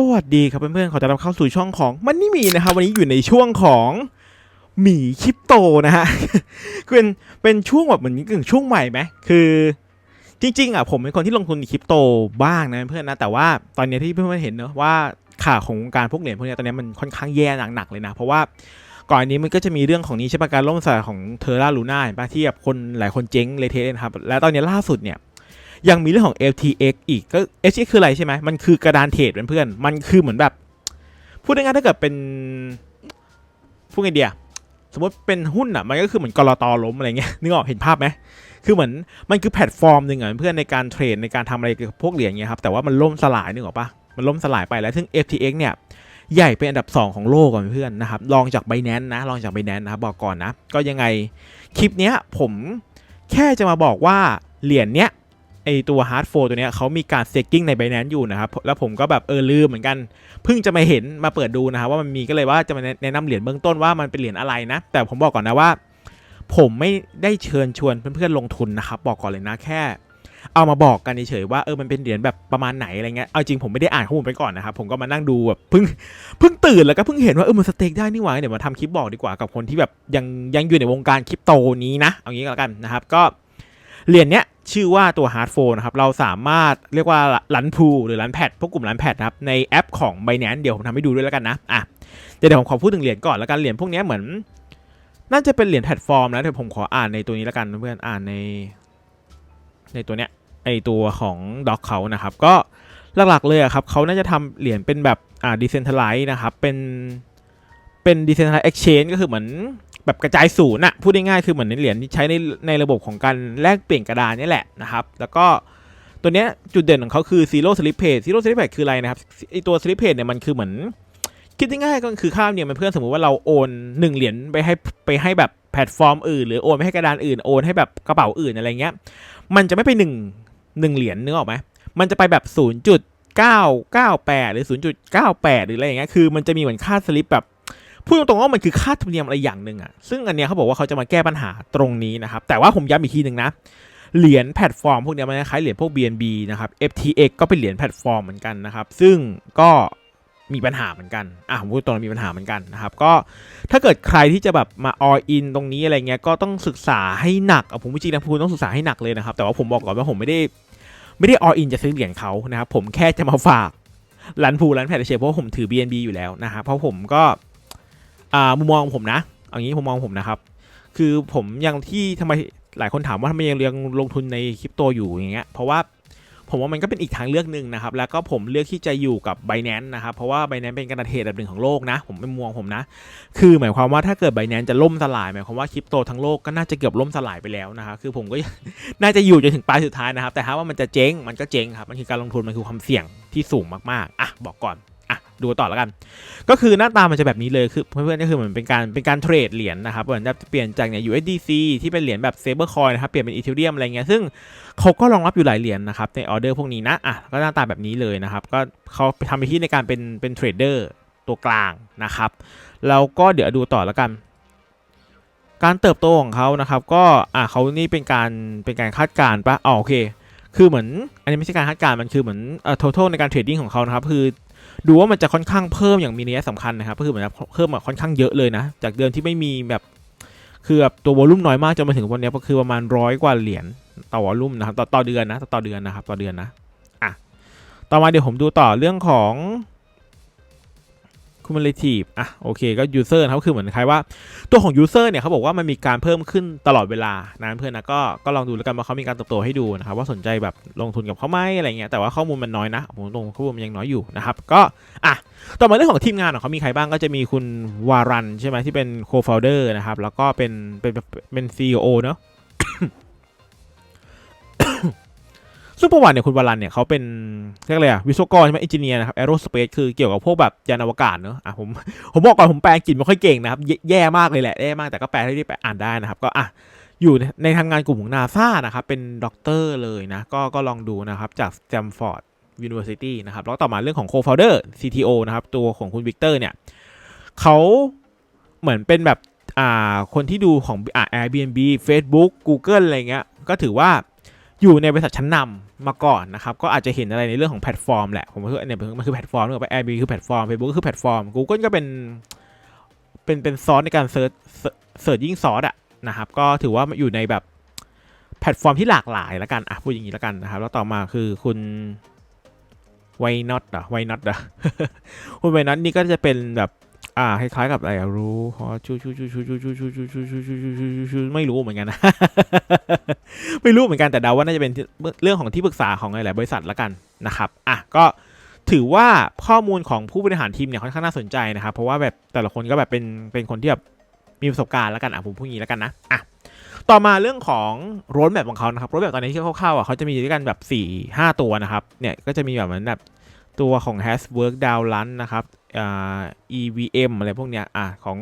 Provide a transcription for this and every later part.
สวัสดีครับเพื่อนๆ ขอต้อนรับเข้าสู่ช่องของมันนี่มีนะครับ วันนี้อยู่ในช่วงของหมีคริปโตนะฮะคือเป็นเป็นช่วงแบบเหมือนกึ่งช่วงใหม่ไหมคือจริงๆอะผมเป็นคนที่ลงทุนในคริปโตบ้างนะเพื่อนนะแต่ว่าตอนนี้ที่เพื่อนๆเห็นเนอะว่าข่าวของวงการพวกเหรียญพวกเนี้ยตอนนี้มันค่อนข้างแย่หนักๆเลยนะ เพราะว่าก่อนนี้มันก็จะมีเรื่องของนี้ใช่ปะการล่มสลายของเทอร่าลูน่าเห็นปะที่แบบคนหลายคนเจ๊งเลยเทเลยครับ และตอนนี้ล่าสุดเนี่ย ยังมีเรื่องของ FTX อีกก็ FTX คืออะไรใช่ไหมมันคือกระดานเทรดเพื่อนๆมันคือเหมือนแบบ พูดง่ายๆถ้าเกิดเป็นพูดไงเดียสมมติเป็นหุ้นอะมันก็คือเหมือนกรตอล้มอะไรเงี้ยนึกออกเห็นภาพไหมคือเหมือนมันคือแพลตฟอร์มหนึ่งอะเพื่อนในการเทรดในการทำอะไรกับพวกเหรียญเงี้ยครับแต่ว่ามันล่มสลายนึกออกปะมันล่มสลายไปแล้วซึ่ง FTX เนี่ยใหญ่เป็นอันดับ 2 ของโลกก่อนเพื่อนนะครับลองจาก b บ n a n c e นะลองจาก b บ n a n c e นะครับบอกก่อนนะ ก็ยังไงคลิปเนี้ยผมแค่จะมาบอกว่าเหรียญเนี้ย ไอตัวฮาร์ดโฟตัวเนี้ยเขามีการเซกกิ้งใน Binance อยู่นะครับ แล้วผมก็แบบเออลืมเหมือนกัน เพิ่งจะมาเห็นมาเปิดดูนะครับว่ามันมีก็เลยว่าจะมาแนะนำเหรียญเบื้องต้นว่ามันเป็นเหรียญอะไรนะ แต่ผมบอกก่อนนะว่า ผมไม่ได้เชิญชวนเพื่อนๆลงทุนนะครับ บอกก่อนเลยนะแค่ เอามาบอกกันเฉยๆว่าเออมันเป็นเหรียญแบบประมาณไหนอะไรเงี้ยเอาจริงผมไม่ได้อ่านข้อมูลไปก่อนนะครับผมก็มานั่งดูแบบเพิ่งเพิ่งตื่นแล้วก็เพิ่งเห็นว่าเออมันสเต็กได้นี่หว่าเดี๋ยวมาทำคลิปบอกดีกว่ากับคนที่แบบยังยังอยู่ในวงการคริปโตนี้นะเอางี้ก็แล้วกันนะครับก็ เหรียญเนี้ยชื่อว่าตัว Hard 4นะครับ เราสามารถเรียกว่าลันพูหรือลันแพดพวกกลุ่มลันแพดนะครับ ในแอปของ Binance เดี๋ยวผมทำให้ดูด้วยแล้วกันนะอะเดี๋ยวผมขอพูดถึงเหรียญก่อนแล้วกันเหรียญพวกนี้เหมือน น่าจะเป็นเหรียญแพลตฟอร์มนะเดี๋ยวผมขออ่านในตัวนี้แล้วกันเพื่อนอ่านใน ในตัวเนี้ยไอตัวของด็อกเขานะครับ ก็หลักๆเลยอะครับเขาน่าจะทำเหรียญเป็นแบบอ่าดิเซนทไลซ์นะครับเป็นเป็นดิเซนทไลซ์เอ็กชแนนก็คือเหมือน แบบกระจายศูนย์อะพูดง่ายๆคือเหมือนในเหรียญที่ใช้ในในระบบของการแลกเปลี่ยนกระดานนี่แหละนะครับ แล้วก็ตัวเนี้ยจุดเด่นของเขาคือ zero slip pay zero slip pay คืออะไรนะครับไอตัว slip pay เนี่ยมันคือเหมือน คิดง่ายๆก็คือค่าเนี่ยมันเพื่อนสมมุติว่าเราโอนหนึ่งเหรียญไปให้ไปให้แบบแพลตฟอร์มอื่นหรือโอนไปให้กระดานอื่นโอนให้แบบกระเป๋าอื่นอะไรเงี้ย มันจะไม่ไปหนึ่งหนึ่งเหรียญนึกออกไหมมันจะไปแบบศูนย์จุดเก้าเก้าแปดหรือศูนย์จุดเก้าแปดหรืออะไรอย่างเงี้ยคือมันจะมีเหมือนค่าสลิปแบบ พูดตรงๆว่ามันคือค่าธรรมเนียมอะไรอย่างหนึ่งอะซึ่งอันเนี้ยเขาบอกว่าเขาจะมาแก้ปัญหาตรงนี้นะครับ แต่ว่าผมย้ำอีกทีหนึ่งนะเหรียญแพลตฟอร์มพวกนี้มันคล้ายเหรียญพวก BNB นะครับ FTX ก็เป็นเหรียญแพลตฟอร์มเหมือนกันนะครับ ซึ่งก็มีปัญหาเหมือนกัน อะผมพูดตรงๆมีปัญหาเหมือนกันนะครับ ก็ถ้าเกิดใครที่จะแบบมา all in ตรงนี้อะไรเงี้ย ก็ต้องศึกษาให้หนักอะผมจริงๆนะพูดต้องศึกษาให้หนักเลยนะครับ แต่ว่าผมบอกก่อนว่าผมไม่ได้ไม่ได้ all in จะซื้อเหรียญเขานะครับ ผมแค่จะมาฝากรันพูรันแพทเฉยเพราะผมถือ BNB อยู่แล้วนะครับ เพราะผมก็ มุมมองของผมนะเอางี้มุมมองผมนะครับ คือผมยังที่ทำไมหลายคนถามว่าทำไมยังเรียงลงทุนในคริปโตอยู่อย่างเงี้ยเพราะว่าผมว่ามันก็เป็นอีกทางเลือกหนึ่งนะครับ แล้วก็ผมเลือกที่จะอยู่กับ b บ n a n c e นะครับ เพราะว่า b บ n a n c e เป็นการเทรดอันดับหนึ่งของโลกนะ ผมเป็นมุมมองผมนะ คือหมายความว่าถ้าเกิด b บ n a n c e จะล่มสลาย หมายความว่าคริปโตทั้งโลกก็น่าจะเกือบล่มสลายไปแล้วนะครับ คือผมก็น่าจะอยู่จนถึงปลายสุดท้ายนะครับ แต่ถ้าว่ามันจะเจ๊ง มันก็เจ๊งครับ มันคือการลงทุน มันคือความเสี่ยงที่สูงมากๆ อะ บอกก่อน ดูต่อแล้วกัน ก็คือหน้าตามันจะแบบนี้เลยคือเพื่อนๆก็คือเหมือนเป็นการเป็นการเทรดเหรียญนะครับเหมือนจะเปลี่ยนจากเนี่ย USDC ที่เป็นเหรียญแบบ Stablecoin นะครับเปลี่ยนเป็น Ethereum อะไรเงี้ยซึ่งเขาก็รองรับอยู่หลายเหรียญนะครับในออเดอร์พวกนี้นะอะก็หน้าตาแบบนี้เลยนะครับก็เขาไปทำไปที่ในการเป็นเป็นเทรดเดอร์ตัวกลางนะครับแล้วก็เดี๋ยวดูต่อแล้วกันการเติบโตของเขานะครับก็อะเขานี่เป็นการเป็นการคาดการณ์ปะอ๋อโอเค คือเหมือนอันนี้ไม่ใช่การคาดการณ์มันคือเหมือนเอ่อ total ในการเทรดดิ้งของเขานะครับคือ ดูว่ามันจะค่อนข้างเพิ่มอย่างมีนัยสำคัญนะครับก็คือเหมือนเพิ่มแบบค่อนข้างเยอะเลยนะ จากเดิมที่ไม่มีแบบคือแบบตัววอลลุ่มน้อยมากจนมาถึงวันนี้ก็คือประมาณร้อยกว่าเหรียญต่อวอลลุ่มนะครับต่อต่อเดือนนะต่อเดือนนะครับต่อเดือนนะอะต่อมาเดี๋ยวผมดูต่อเรื่องของ cumulative อะโอเคก็ user นะครับคือเหมือนคล้ายว่า ตัวของ user เนี่ยเขาบอกว่ามันมีการเพิ่มขึ้นตลอดเวลานะเพื่อนนะก็ก็ลองดูแล้วกันว่าเขามีการเติบโตให้ดูนะครับว่าสนใจแบบลงทุนกับเขาไหมอะไรเงี้ยแต่ว่าข้อมูลมันน้อยนะผมตรงข้อมูลมันยังน้อยอยู่นะครับก็อะต่อมาเรื่องของทีมงานของเขามีใครบ้างก็จะมีคุณวารันใช่ไหมที่เป็น co-founder นะครับแล้วก็เป็นเป็นเป็น CEO เนอะ ซึ่งประวัติเนี่ยคุณวารันเนี่ยเขาเป็นเรียกอะไรอะวิศวกรใช่ไหมอินจิเนียร์นะครับ aerospace คือเกี่ยวกับพวกแบบยานอวกาศเนอะอะผมผมบอกก่อนผมแปลอังกฤษไม่ค่อยเก่งนะครับ แย่แย่มากเลยแหละแย่มากแต่ก็แปลให้ได้แปลอ่านได้นะครับ ก็อะอยู่ในทำงานกลุ่มของนาซานะครับ เป็นด็อกเตอร์เลยนะ ก็ก็ลองดูนะครับจาก Stanford University นะครับ แล้วต่อมาเรื่องของ co-founder CTO นะครับ ตัวของคุณวิกเตอร์เนี่ยเขาเหมือนเป็นแบบอ่าคนที่ดูของอ่า Airbnb Facebook Google อะไรเงี้ย ก็ถือว่า อยู่ในบริษัทชั้นนำมาก่อนนะครับ ก็อาจจะเห็นอะไรในเรื่องของแพลตฟอร์มแหละ ผมว่าเนี่ยมันคือแพลตฟอร์มนึกออกไปแอร์บีคือแพลตฟอร์มเฟซบุ๊กก็คือแพลตฟอร์ม Google ก็เป็นเป็นเป็นซอสในการเซิร์ชเซิร์ชยิ่งซอสอะนะครับก็ถือว่าอยู่ในแบบแพลตฟอร์มที่หลากหลายแล้วกันอะพูดอย่างนี้แล้วกันนะครับ แล้วต่อมาคือคุณไวน็อตอะไวน็อตอะคุณไวน็อตนี่ก็จะเป็นแบบ อ่าคล้ายๆกับอะไรรู้พอชูชูชูชูชูชูชูชูชูชูชูชูชูชูไม่รู้เหมือนกันนะไม่รู้เหมือนกันแต่เดาว่าน่าจะเป็นเรื่องของที่ปรึกษาของหลายๆบริษัทละกันนะครับอะก็ถือว่าข้อมูลของผู้บริหารทีมเนี่ยค่อนข้างน่าสนใจนะครับ เพราะว่าแบบแต่ละคนก็แบบเป็นเป็นคนที่แบบมีประสบการณ์แล้วกันอะผมพูดงี้แล้วกันนะอะต่อมาเรื่องของรถแบบของเขานะครับรถแบบตอนนี้ที่คร่าวๆอะเขาจะมีด้วยกันแบบ4 5 ตัวนะครับเนี่ยก็จะมีแบบเหมือนแบบตัวของ has work down run นะครับ EVM อะไรพวกเนี้ยอะของ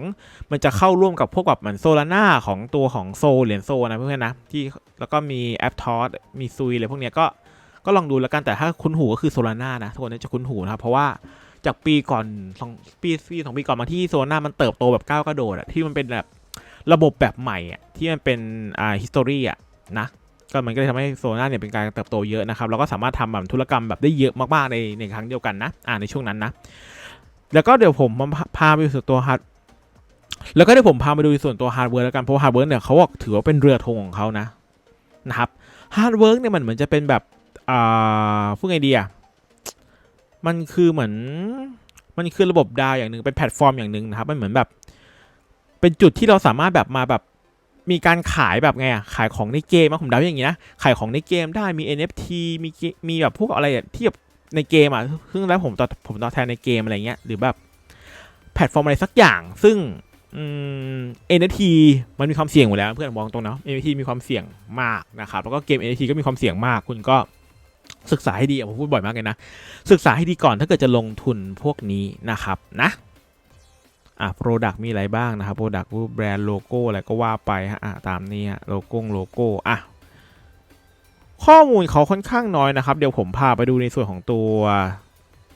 มันจะเข้าร่วมกับพวกแบบเหมือนโซลาร่าของตัวของโซเหรียญโซนะเพื่อนๆนะที่แล้วก็มีแอปทอสมีซุยอะไรพวกเนี้ยก็ก็ลองดูแล้วกันแต่ถ้าคุ้นหูก็คือโซลาร่านะทุกคนจะคุ้นหูนะครับเพราะว่าจากปีก่อนสองปีปีสองปีก่อนมาที่โซลาร่ามันเติบโตแบบก้าวกระโดดอะที่มันเป็นแบบระบบแบบใหม่อะที่มันเป็นอ่า history อะนะก็มันก็เลยทำให้โซล่าเนี่ยเป็นการเติบโตเยอะนะครับแล้วก็สามารถทำแบบธุรกรรมแบบได้เยอะมากๆในในครั้งเดียวกันนะ อ่าในช่วงนั้นนะ แล้วก็เดี๋ยวผมพาไปดูส่วนตัวฮาร์ดแล้วก็เดี๋ยวผมพาไปดูส่วนตัวฮาร์ดเวิร์แล้วกันเพราะฮาร์ดเวิร์เนี่ยเขาบอกถือว่าเป็นเรือธงของเขานะนะครับฮาร์ดเวิร์เนี่ยมันเหมือนจะเป็นแบบอ่าพูดไงดีอะมันคือเหมือนมันคือระบบดาวอย่างหนึ่งเป็นแพลตฟอร์มอย่างหนึ่งนะครับมันเหมือนแบบ เป็นจุดที่เราสามารถแบบมาแบบมีการขายแบบไงอะขายของในเกมผมเดาอย่างงี้นะขายของในเกมได้มี NFT มีมีแบบพวกอะไรอะที่แบบ ในเกมอะซึ่งแล้วผมตอบผมตอบแทนในเกมอะไรเงี้ยหรือแบบแพลตฟอร์มอะไรสักอย่าง ซึ่งเอืม NFT มันมีความเสี่ยงอยู่แล้วเพื่อนมองตรงนะ NFT มีความเสี่ยงมากนะครับแล้วก็เกม NFT ก็มีความเสี่ยงมาก คุณก็ศึกษาให้ดีผมพูดบ่อยมากเลยนะ ศึกษาให้ดีก่อนถ้าเกิดจะลงทุนพวกนี้นะครับนะอะ Product มีอะไรบ้างนะครับ Product รูปแบรนด์โลโก้อะไรก็ว่าไปฮะอะตามนี้ฮะโลโก้โลโก้อะ ข้อมูลเขาค่อนข้างน้อยนะครับ เดี๋ยวผมพาไปดูในส่วนของตัว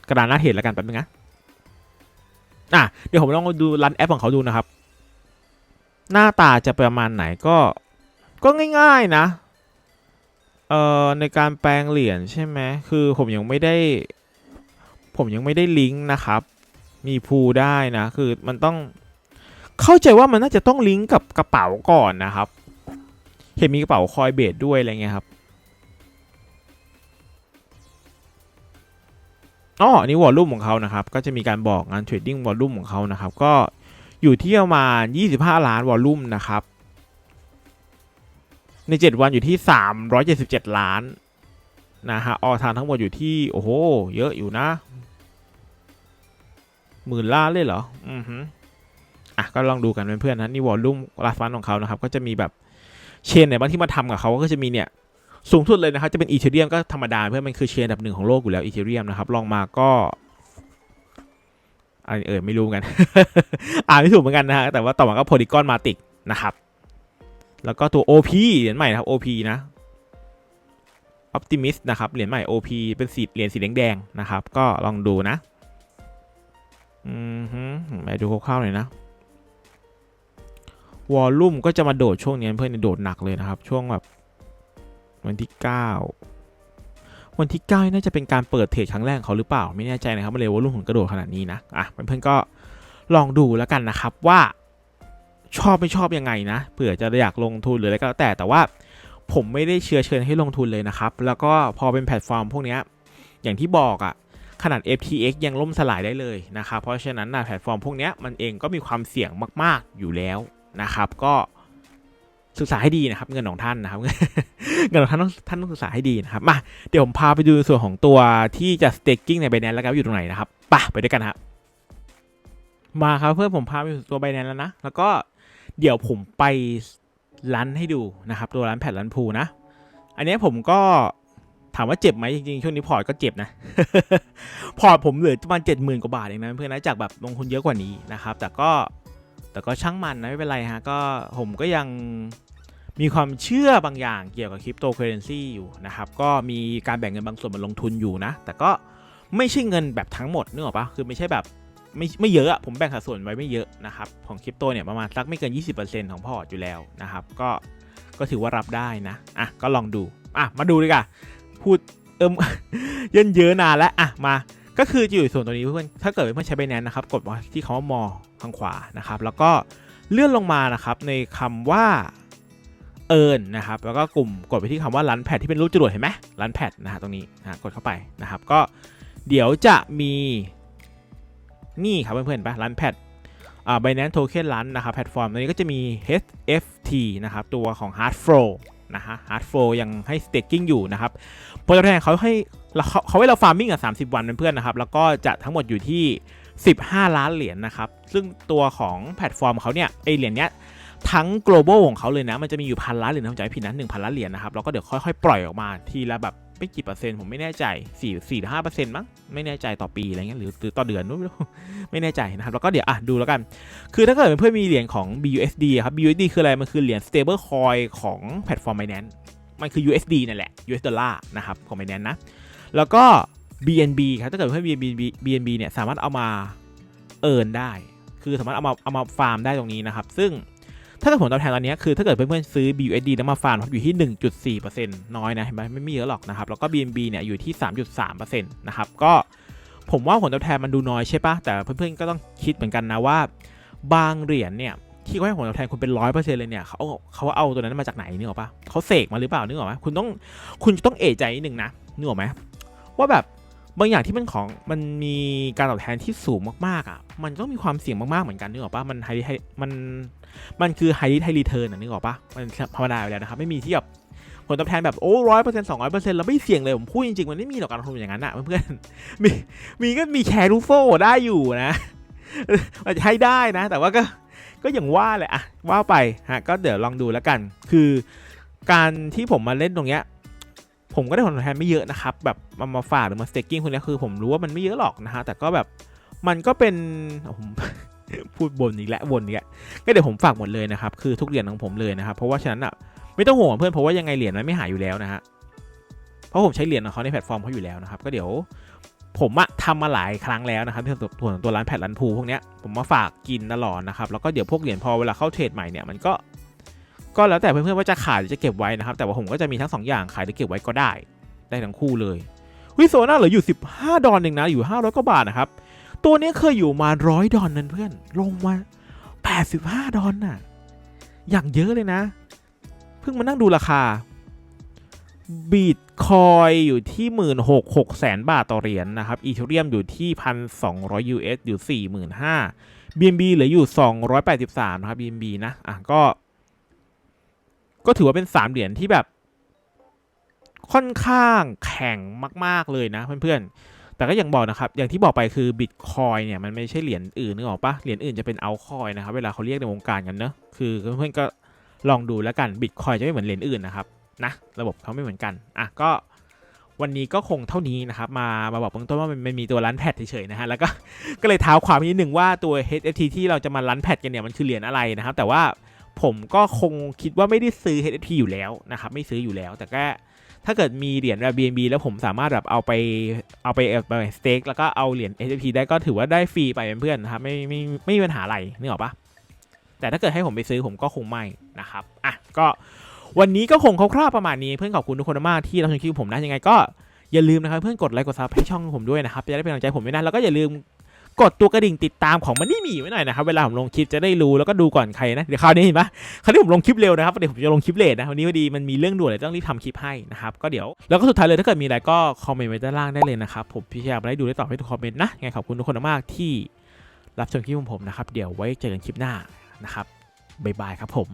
กระดานหน้าเห็นแล้วกันแป๊บนึงนะอะเดี๋ยวผมลองดูรันแอปของเขาดูนะครับ หน้าตาจะประมาณไหนก็ก็ง่ายๆนะเอ่อในการแปลงเหรียญใช่ไหมคือผมยังไม่ได้ ผมยังไม่ได้ลิงก์นะครับ มีพูได้นะ คือมันต้องเข้าใจว่ามันน่าจะต้องลิงก์กับกระเป๋าก่อนนะครับ เห็นมีกระเป๋าคอยเบสด้วยอะไรเงี้ยครับ อ๋ออันนี้วอลลุ่มของเขานะครับ ก็จะมีการบอกงานเทรดดิ้งวอลลุ่มของเขานะครับ ก็อยู่ที่ประมาณ 25 ล้านวอลลุ่มนะครับ ใน 7 วันอยู่ที่ 377 ล้านนะฮะ ออทานทั้งหมดอยู่ที่ โอ้โห เยอะอยู่นะ หมื่นล้านเลยเหรอ อือฮึอะ ก็ลองดูกันเพื่อนๆนะ นี่วอลลุ่มลาฟันของเขานะครับ ก็จะมีแบบเชนไหนบ้างที่มาทำกับเขาก็จะมีเนี่ย สูงสุดเลยนะครับจะเป็นอีเทเรียมก็ธรรมดาเพื่อนมันคือเชนอันดับหนึ่งของโลกอยู่แล้วอีเทเรียมนะครับลองมาก็อันเออไม่รู้กัน อ่านไม่ถูกเหมือนกันนะฮะแต่ว่าต่อมาก็โพลีกอนมาติกนะครับ แล้วก็ตัว OP เหรียญใหม่นะครับ OP นะ Optimist นะครับเหรียญใหม่ OP เป็นสีเหรียญสีแดงๆนะครับ ก็ลองดูนะอืมฮึไปดูคร่าวๆหน่อยนะวอลลุ่มก็จะมาโดดช่วงนี้เพื่อนโดดหนักเลยนะครับ ช่วงแบบ วันที่ 9 วันที่9น่าจะเป็นการเปิดเทรดครั้งแรกของเขาหรือเปล่า ไม่แน่ใจนะครับมันเลยว่ารุ่นของกระโดดขนาดนี้นะอะเพื่อนๆก็ลองดูแล้วกันนะครับว่าชอบไม่ชอบยังไงนะเผื่อจะอยากลงทุนหรืออะไรก็แล้วแต่แต่ว่าผมไม่ได้เชื้อเชิญให้ลงทุนเลยนะครับ แล้วก็พอเป็นแพลตฟอร์มพวกเนี้ยอย่างที่บอกอะ่ะขนาด FTX ยังล่มสลายได้เลยนะครับ เพราะฉะนั้นนะแพลตฟอร์มพวกเนี้ยมันเองก็มีความเสี่ยงมาก ๆ อยู่แล้วนะครับ ก็ ศึกษาให้ดีนะครับเงินของท่านนะครับเงินของท่านต้องท่านต้องศึกษาให้ดีนะครับมาเดี๋ยวผมพาไปดูส่วนของตัวที่จะ staking ใน Binance แล้วกันว่าอยู่ตรงไหนนะครับป่ะไปด้วยกันครับมาครับเพื่อนผมพาไปสู่ตัว Binance แล้วนะแล้วก็เดี๋ยวผมไปรันให้ดูนะครับตัวรันแพดรันพูนะ อันนี้ผมก็ถามว่าเจ็บไหมจริงๆ ช่วงนี้พอร์ตก็เจ็บนะ พอร์ตผมเหลือประมาณเจ็ดหมื่นกว่าบาทเองนะเพื่อนนะจากแบบลงทุนเยอะกว่านี้นะครับ แต่ก็แต่ก็ช่างมันนะไม่เป็นไรฮะก็ผมก็ยัง มีความเชื่อบางอย่างเกี่ยวกับคริปโตเคอเรนซีอยู่นะครับ ก็มีการแบ่งเงินบางส่วนมาลงทุนอยู่นะ แต่ก็ไม่ใช่เงินแบบทั้งหมดนึกออกปะคือไม่ใช่แบบไม่ไม่เยอะ ผมแบ่งสัดส่วนไว้ไม่เยอะนะครับของคริปโตเนี่ยประมาณสักไม่เกิน 20%ของพอร์ตอยู่แล้วนะครับ ก็ก็ถือว่ารับได้นะ อะ ก็ลองดู อะ มาดูดีกว่าพูดเอิมเยินเยอะนานแล้ว อะ มา ก็คือจะอยู่ส่วนตัวนี้เพื่อนถ้าเกิดเพื่อนใช้ Binance นะครับ กดที่คำว่ามอทางขวานะครับ แล้วก็เลื่อนลงมานะครับในคำว่า เอินนะครับแล้วก็กลุ่มกดไปที่คำว่ารันแพดที่เป็นรูปจรวดเห็นไหมรันแพดนะฮะตรงนี้นะกดเข้าไปนะครับก็เดี๋ยวจะมีนี่ครับเพื่อนๆปะรันแพดอ่า Binance Token รันนะครับแพลตฟอร์มตัวนี้ก็จะมี HFT นะครับตัวของ Hard Flow นะฮะ Hard Flow ยังให้ staking อยู่นะครับผลตอบแทนเขาให้เขาเขาให้เรา farming อะ30 วันเป็นเพื่อนๆนะครับแล้วก็จะทั้งหมดอยู่ที่ 15 ล้านเหรียญนะครับซึ่งตัวของแพลตฟอร์มเขาเนี่ยไอเหรียญเนี้ย ทั้ง global ของเขาเลยนะ มันจะมีอยู่พันล้านเหรียญนะผมจำไม่ผิดนะหนึ่งพันล้านเหรียญนะครับ แล้วก็เดี๋ยวค่อยๆ ปล่อยออกมาทีละแบบไม่กี่เปอร์เซ็นต์ผมไม่แน่ใจ4 4 5เปอร์เซ็นต์มั้งไม่แน่ใจต่อปีอะไรเงี้ยหรือต่อเดือนไม่รู้ไม่แน่ใจนะครับ แล้วก็เดี๋ยวอะดูแล้วกัน คือถ้าเกิดเพื่อนมีเหรียญของ BUSD ครับ BUSD คืออะไร มันคือเหรียญ stable coin ของแพลตฟอร์ม Binance มันคือ USD นั่นแหละ US ดอลลาร์นะครับของ Binance นะ แล้วก็ BNB ครับถ้าเกิดเพื่อน BNB BNB เนี่ยสามารถเอามาเอิร์นได้ คือสามารถเอามาเอามาฟาร์มได้ตรงนี้นะครับ ซึ่ง ถ้าเกิดผลตอบแทนตอนนี้คือถ้าเกิดเพื่อนๆซื้อ BUSD แล้วมาฟาร์มอยู่ที่ 1.4%น้อยนะเห็นไหมไม่มีเยอะหรอกนะครับ แล้วก็ BNB เนี่ยอยู่ที่ 3.3%นะครับก็ผมว่าผลตอบแทนมันดูน้อยใช่ปะแต่เพื่อนๆก็ต้องคิดเหมือนกันนะว่า บางเหรียญเนี่ยที่เขาให้ผลตอบแทนคุณเป็นร้อยเปอร์เซ็นต์เลยเนี่ยเขาเขาเอาตัวนั้นมาจากไหนนึกออกปะเขาเสกมาหรือเปล่านึกออกไหมคุณต้องคุณต้องเอะใจนิดนึงนะนึกออกไหมว่าแบบ บางอย่างที่มันของมันมีการตอบแทนที่สูงมากๆอะมันก็มีความเสี่ยงมากๆเหมือนกันนึกออกปะมันไฮมันมันคือไฮไฮรีเทิร์นนึกออกปะมันธรรมดาอยู่แล้วนะครับไม่มีที่แบบผลตอบแทนแบบโอ้ร้อยเปอร์เซ็นต์สองร้อยเปอร์เซ็นต์แล้วไม่เสี่ยงเลย ผมพูดจริงๆ มันไม่มีหรอกการลงทุนอย่างนั้นอะเพื่อนมีมีก็มีแชร์รูโฟได้อยู่นะมันจะให้ได้นะ แต่ว่าก็ก็อย่างว่าแหละอะว่าไปฮะก็เดี๋ยวลองดูแล้วกัน คือการที่ผมมาเล่นตรงเนี้ย ผมก็ได้ผลตอบแทนไม่เยอะนะครับ แบบมามาฝากหรือมาสเต็กกิ้งคนนี้คือผมรู้ว่ามันไม่เยอะหรอกนะฮะแต่ก็แบบมันก็เป็นผมพูดบนอีกแล้วบนอีกแล้วก็เดี๋ยวผมฝากหมดเลยนะครับ คือทุกเหรียญของผมเลยนะครับ เพราะว่าฉะนั้นอะไม่ต้องห่วงเพื่อนเพราะว่ายังไงเหรียญมันไม่หายอยู่แล้วนะฮะเพราะผมใช้เหรียญของเขาในแพลตฟอร์มเขาอยู่แล้วนะครับ ก็เดี๋ยวผมอะทำมาหลายครั้งแล้วนะครับที่ส่วนตัวตัวร้านแพดร้านพูพวกเนี้ยผมมาฝากกินตลอดนะครับแล้วก็เดี๋ยวพวกเหรียญพอเวลาเข้าเทรดใหม่เนี่ยมันก็ ก็แล้วแต่เพื่อนๆว่าจะขายหรือจะเก็บไว้นะครับ แต่ว่าผมก็จะมีทั้งสองอย่างขายหรือเก็บไว้ก็ได้ ได้ทั้งคู่เลยวิโซน่าเหลืออยู่ 15 ดอลเองนะ อยู่ 500กว่าบาทนะครับ ตัวนี้เคยอยู่มาร้อยดอลนั่นเพื่อน ลงมา 85 ดอลน่ะ อย่างเยอะเลยนะ เพิ่งมานั่งดูราคา บีทคอยอยู่ที่หมื่นหกหกแสนบาทต่อเหรียญนะครับ อีเทเรียมอยู่ที่พันสองร้อย US อยู่สี่หมื่นห้า BNB เหลืออยู่สองร้อยแปดสิบสามนะครับ BNB นะ อะก็ ก็ถือว่าเป็นสามเหรียญที่แบบ ค่อนข้างแข็งมาก ๆเลยนะเพื่อนๆ แต่ก็อย่างบอกนะครับ อย่างที่บอกไปคือบิตคอยเนี่ยมันไม่ใช่เหรียญอื่นนึกออกปะเหรียญอื่นจะเป็นเอาคอยนะครับ เวลาเขาเรียกในวงการกันเนอะคือเพื่อนๆก็ลองดูแล้วกันบิตคอยจะไม่เหมือนเหรียญอื่นนะครับนะระบบเขาไม่เหมือนกันอะก็วันนี้ก็คงเท่านี้นะครับ มามาบอกเบื้องต้นว่ามันม,มีตัวรันแพดเฉยๆนะฮะแล้วก็ก็เลยเท้าความนิดหนึ่งว่าตัว HFT ที่เราจะมารันแพดกันเนี่ยมันคือเหรียญอะไรนะครับ แต่ว่า ผมก็คงคิดว่าไม่ได้ซื้อ HFT อยู่แล้วนะครับ ไม่ซื้ออยู่แล้ว แต่ก็ถ้าเกิดมีเหรียญแบบ BNB แล้วผมสามารถแบบเอาไปเอาไปเอาไปสเต็กแล้วก็เอาเหรียญ HFT ได้ก็ถือว่าได้ฟรีไปเป็นเพื่อนนะครับ ไม่ไม่ไม่มีปัญหาอะไรนึกออกปะแต่ถ้าเกิดให้ผมไปซื้อผมก็คงไม่นะครับอะก็วันนี้ก็คงคร่าวๆประมาณนี้เพื่อนขอบคุณทุกคนมากที่รับชมคลิปผมนะยังไงก็อย่าลืมนะครับเพื่อนกดไลค์กดซับให้ช่องผมด้วยนะครับจะได้เป็นกำลังใจผมด้วยนะแล้วก็อย่าลืม กดตัวกระดิ่งติดตามของมันนี่มีไว้หน่อยนะครับเวลาผมลงคลิปจะได้รู้แล้วก็ดูก่อนใครนะเดี๋ยวคราวนี้เห็นปะคราวนี้ผมลงคลิปเร็วนะครับเดี๋ยวผมจะลงคลิปเลทนะวันนี้พอดีมันมีเรื่องด่วนเลยต้องรีบทำคลิปให้นะครับก็เดี๋ยวแล้วก็สุดท้ายเลยถ้าเกิดมีอะไรก็คอมเมนต์ไว้ด้านล่างได้เลยนะครับผมพี่ชายมาได้ดูได้ตอบให้ทุกคอมเมนต์นะไงขอบคุณทุกคนมากที่รับชมคลิปของผมนะครับเดี๋ยวไว้เจอกันคลิปหน้านะครับบ๊ายบายครับผม